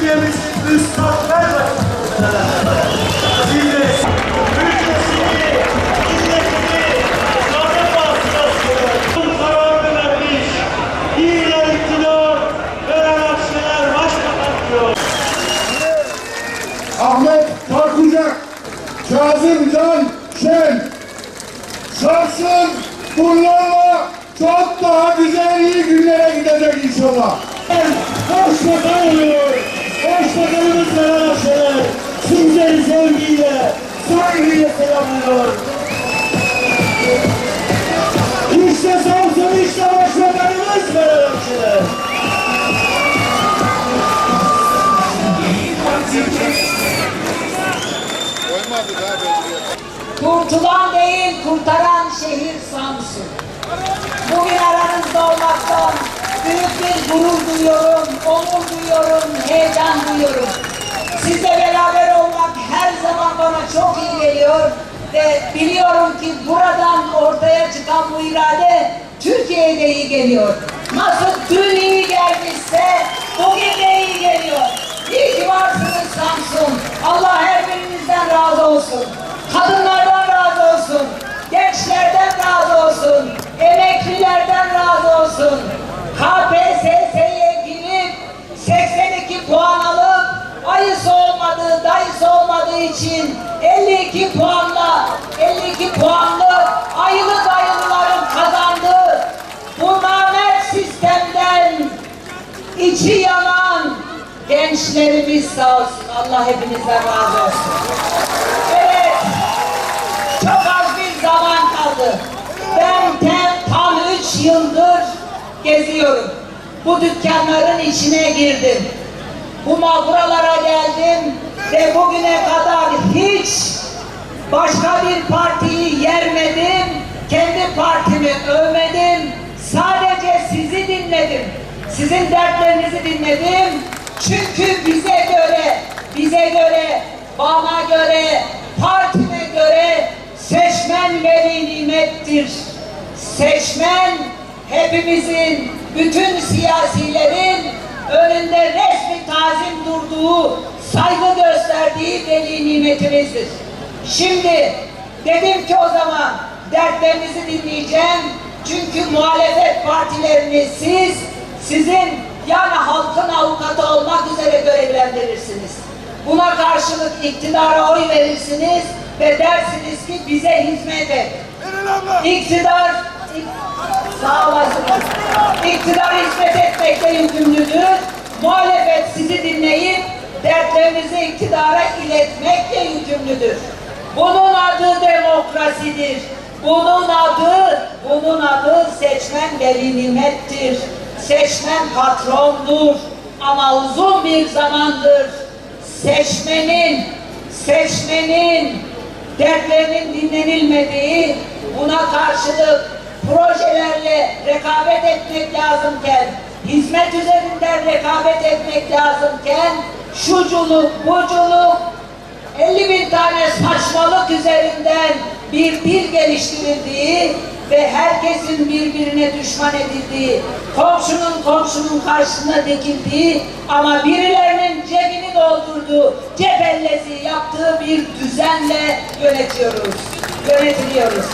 Türkiye'mizin diyor. Ahmet Tarkucak, Kazım Can Şen, Samsun bunlarla çok daha güzel iyi günlere gidecek inşallah. Oluyor. Başbakanımız veren akşeler. Sizleri sevgiyle, saygıyla selamlıyor. İşte Samsun, işte başbakanımız veren akşeler. Kurtulan değil, kurtaran şehir Samsun. Bugün aranızda olmaktan büyük bir gurur duyuyorum, onur duyuyorum, heyecan duyuyorum. Sizle beraber olmak her zaman bana çok iyi geliyor ve biliyorum ki buradan ortaya çıkan bu irade Türkiye'ye de iyi geliyor. Nasıl dün iyi gelmişse bugün de iyi geliyor. İyi ki varsınız Samsun. Allah her birinizden razı olsun. Kadınlardan razı olsun. Gençlerden razı olsun. Emeklilerden gençlerimiz sağ olsun. Allah hepinizden razı olsun. Evet, çok az bir zaman kaldı. Ben tem, tam üç yıldır geziyorum. Bu dükkanların içine girdim. Bu mağduralara geldim ve bugüne kadar hiç başka bir partiyi yermedim. Kendi partimi övmedim. Sadece sizi dinledim. Sizin dertlerinizi dinledim. Çünkü bize göre, bize göre, bana göre, partime göre seçmen veli nimettir. Seçmen hepimizin, bütün siyasilerin önünde resmi tazim durduğu, saygı gösterdiği veli nimetimizdir. Şimdi dedim ki o zaman dertlerinizi dinleyeceğim. Çünkü muhalefet partilerini siz, sizin yani halkın avukatı olmak üzere görevlendirirsiniz. Buna karşılık iktidara oy verirsiniz ve dersiniz ki bize hizmet et. İktidar, ik- sağ olasınız. İktidar hizmet etmekle yükümlüdür. Muhalefet sizi dinleyip dertlerinizi iktidara iletmekle yükümlüdür. Bunun adı demokrasidir. Bunun adı, bunun adı seçmen veli nimettir. Seçmen patrondur. Ama uzun bir zamandır seçmenin, seçmenin dertlerinin dinlenilmediği, buna karşılık projelerle rekabet etmek lazımken, hizmet üzerinden rekabet etmek lazımken, şuculuk, buculuk, 50 bin tane saçmalık üzerinden bir dil geliştirildiği ve herkesin birbirine düşman edildiği, komşunun komşunun karşısına dikildiği ama birilerinin cebini doldurduğu, cepellezi yaptığı bir düzenle yönetiyoruz, yönetiliyoruz.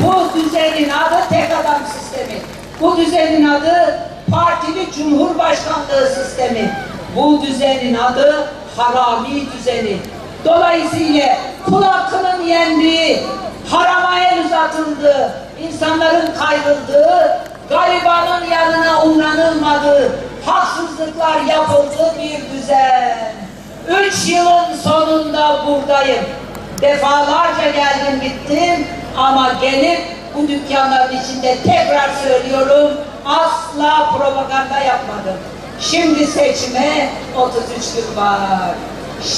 Bu düzenin adı tek adam sistemi. Bu düzenin adı partili cumhurbaşkanlığı sistemi. Bu düzenin adı harami düzeni. Dolayısıyla kul hakkının yendiği, harama el uzatıldığı, insanların kayrıldığı, garibanın yanına uğranılmadığı, haksızlıklar yapıldığı bir düzen. Üç yılın sonunda buradayım. Defalarca geldim gittim ama gelip bu dükkanların içinde tekrar söylüyorum asla propaganda yapmadım. Şimdi seçime 33 gün var.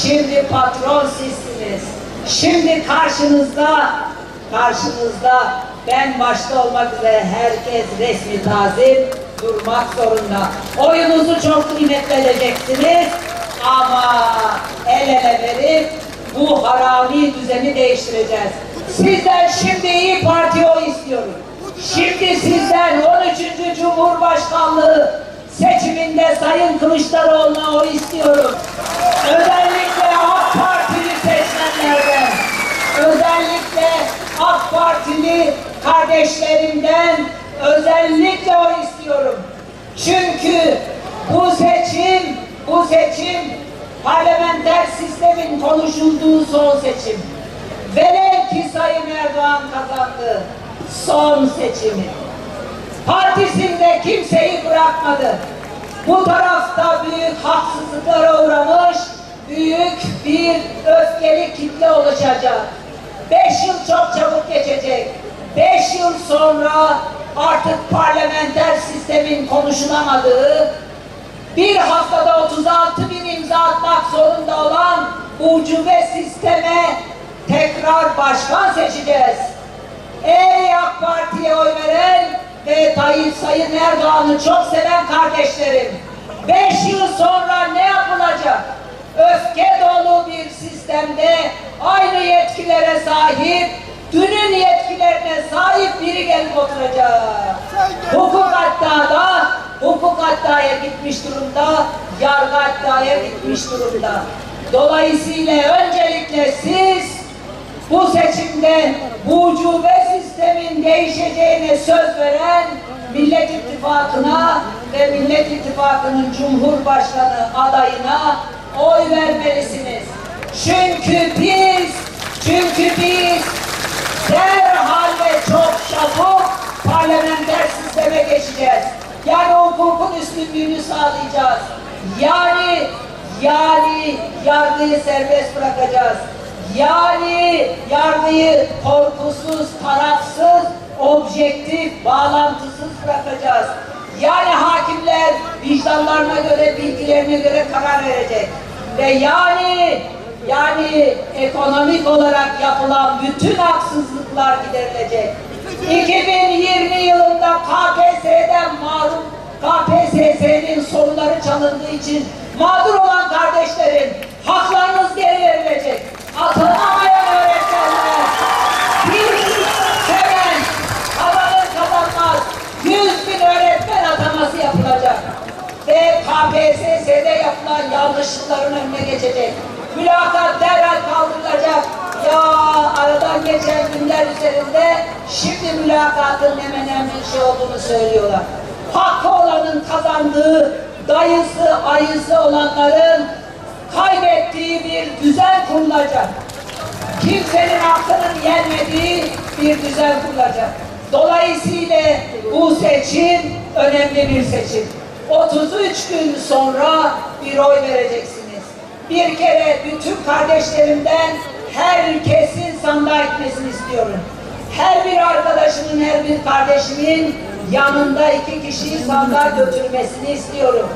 Şimdi patron sizsiniz. Şimdi karşınızda, karşınızda ben başta olmak üzere herkes resmi tazim durmak zorunda. Oyunuzu çok kıymetli edeceksiniz ama el ele verip bu harami düzeni değiştireceğiz. Sizden şimdi iyi Parti oy istiyorum. Şimdi sizden 13. Cumhurbaşkanlığı seçiminde Sayın Kılıçdaroğlu'na oy istiyorum. Özellikle AK Partili seçmenlerden, özellikle AK Partili kardeşlerimden özellikle oy istiyorum. Çünkü bu seçim, bu seçim parlamenter sistemin konuşulduğu son seçim. Velev ki Sayın Erdoğan kazandı son seçimi. Partisinde kimseyi bırakmadı. Bu tarafta büyük haksızlıklara uğramış, büyük bir öfkeli kitle oluşacak. Beş yıl çok çabuk geçecek. Beş yıl sonra artık parlamenter sistemin konuşulamadığı, bir haftada 36 bin imza atmak zorunda olan ucube sisteme tekrar başkan seçeceğiz. Ey AK Parti'ye oy veren ve Tayyip Sayın Erdoğan'ı çok seven kardeşlerim. Beş yıl sonra ne yapılacak? Öfke dolu bir sistemde aynı yetkilere sahip, dünün yetkilerine sahip biri gelip oturacak. Hukuk hatta hukuk hattaya gitmiş durumda, yargı hattaya gitmiş durumda. Dolayısıyla öncelikle siz bu seçimde bu ucube sistemin değişeceğine söz veren Millet İttifakı'na ve Millet İttifakı'nın Cumhurbaşkanı adayına oy vermelisiniz. Çünkü biz, çünkü biz derhal ve çok çabuk parlamenter sisteme geçeceğiz. Yani hukukun üstünlüğünü sağlayacağız. Yani, yani yargıyı serbest bırakacağız. Yani yargıyı korkusuz, tarafsız, objektif, bağlantısız bırakacağız. Yani hakimler vicdanlarına göre, bilgilerine göre karar verecek. Ve yani, yani ekonomik olarak yapılan bütün haksızlıklar giderilecek. 2020 yılında KPSS'den mahrum, KPSS'nin soruları çalındığı için mağdur olan kardeşlerim haklarınız geri verilecek. Atanamayan öğretmenler, Mülakat derhal kaldırılacak. Ya aradan geçen günler üzerinde şimdi mülakatın ne önemli bir şey olduğunu söylüyorlar. Hakkı olanın kazandığı, dayısı, ayısı olanların kaybettiği bir düzen kurulacak. Kimsenin hakkının yenmediği bir düzen kurulacak. Dolayısıyla bu seçim önemli bir seçim. 33 gün sonra bir oy vereceksiniz. Bir kere bütün kardeşlerimden herkesin sandığa gitmesini istiyorum. Her bir arkadaşımın, her bir kardeşimin yanında iki kişiyi sandığa götürmesini istiyorum.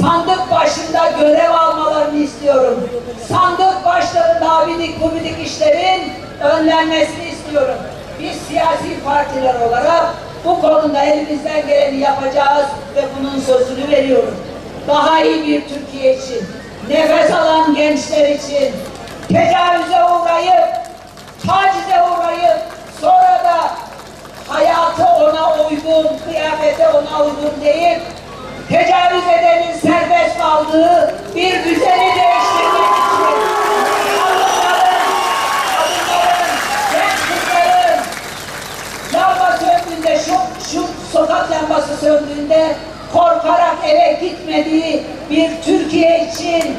Sandık başında görev almalarını istiyorum. Sandık başlarında abidik gubidik işlerin önlenmesini istiyorum. Biz siyasi partiler olarak bu konuda elimizden geleni yapacağız ve bunun sözünü veriyorum. Daha iyi bir Türkiye için, nefes alan gençler için, tecavüze uğrayıp, tacize uğrayıp, sonra da hayatı ona uygun, kıyafete ona uygun değil, tecavüz edenin serbest kaldığı bir düzeni değiştirmek için kadınların, kadınların, genç kızların lamba söndüğünde, şu, şu sokak lambası söndüğünde korkarak eve gitmediği bir Türkiye için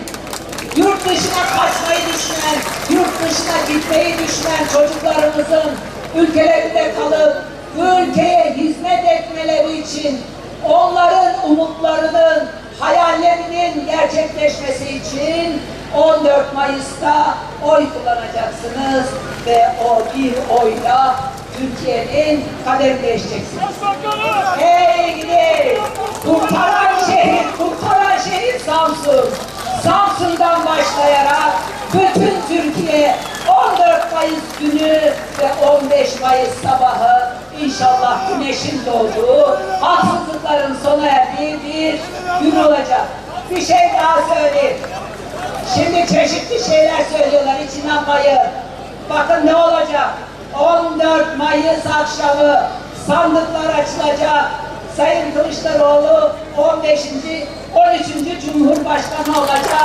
yurt dışına kaçmayı düşünen, yurt dışına gitmeyi düşünen çocuklarımızın ülkelerinde kalıp ülkeye hizmet etmeleri için onların umutlarının, hayallerinin gerçekleşmesi için 14 Mayıs'ta oy kullanacaksınız ve o bir oyla Türkiye'nin kaderini değişeceksiniz. Hey gidi! Kurtaran şehir, kurtaran şehir Samsun. Samsun'dan başlayarak bütün Türkiye 14 Mayıs günü ve 15 Mayıs sabahı inşallah güneşin doğduğu, haksızlıkların sona erdiği bir gün olacak. Bir şey daha söyleyeyim. Şimdi çeşitli şeyler söylüyorlar, hiç inanmayın. Bakın ne olacak? 14 Mayıs akşamı sandıklar açılacak. Sayın Kılıçdaroğlu 15. 13. Cumhurbaşkanı olacak.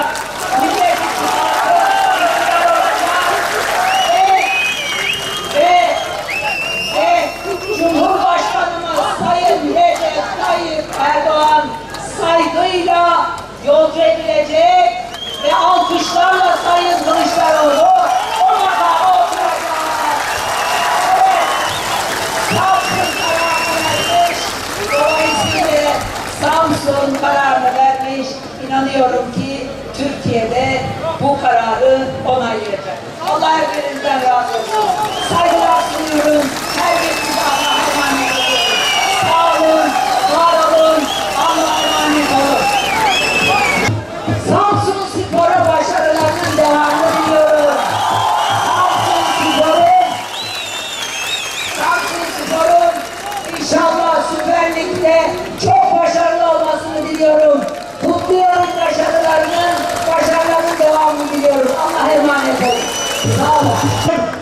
Thank you.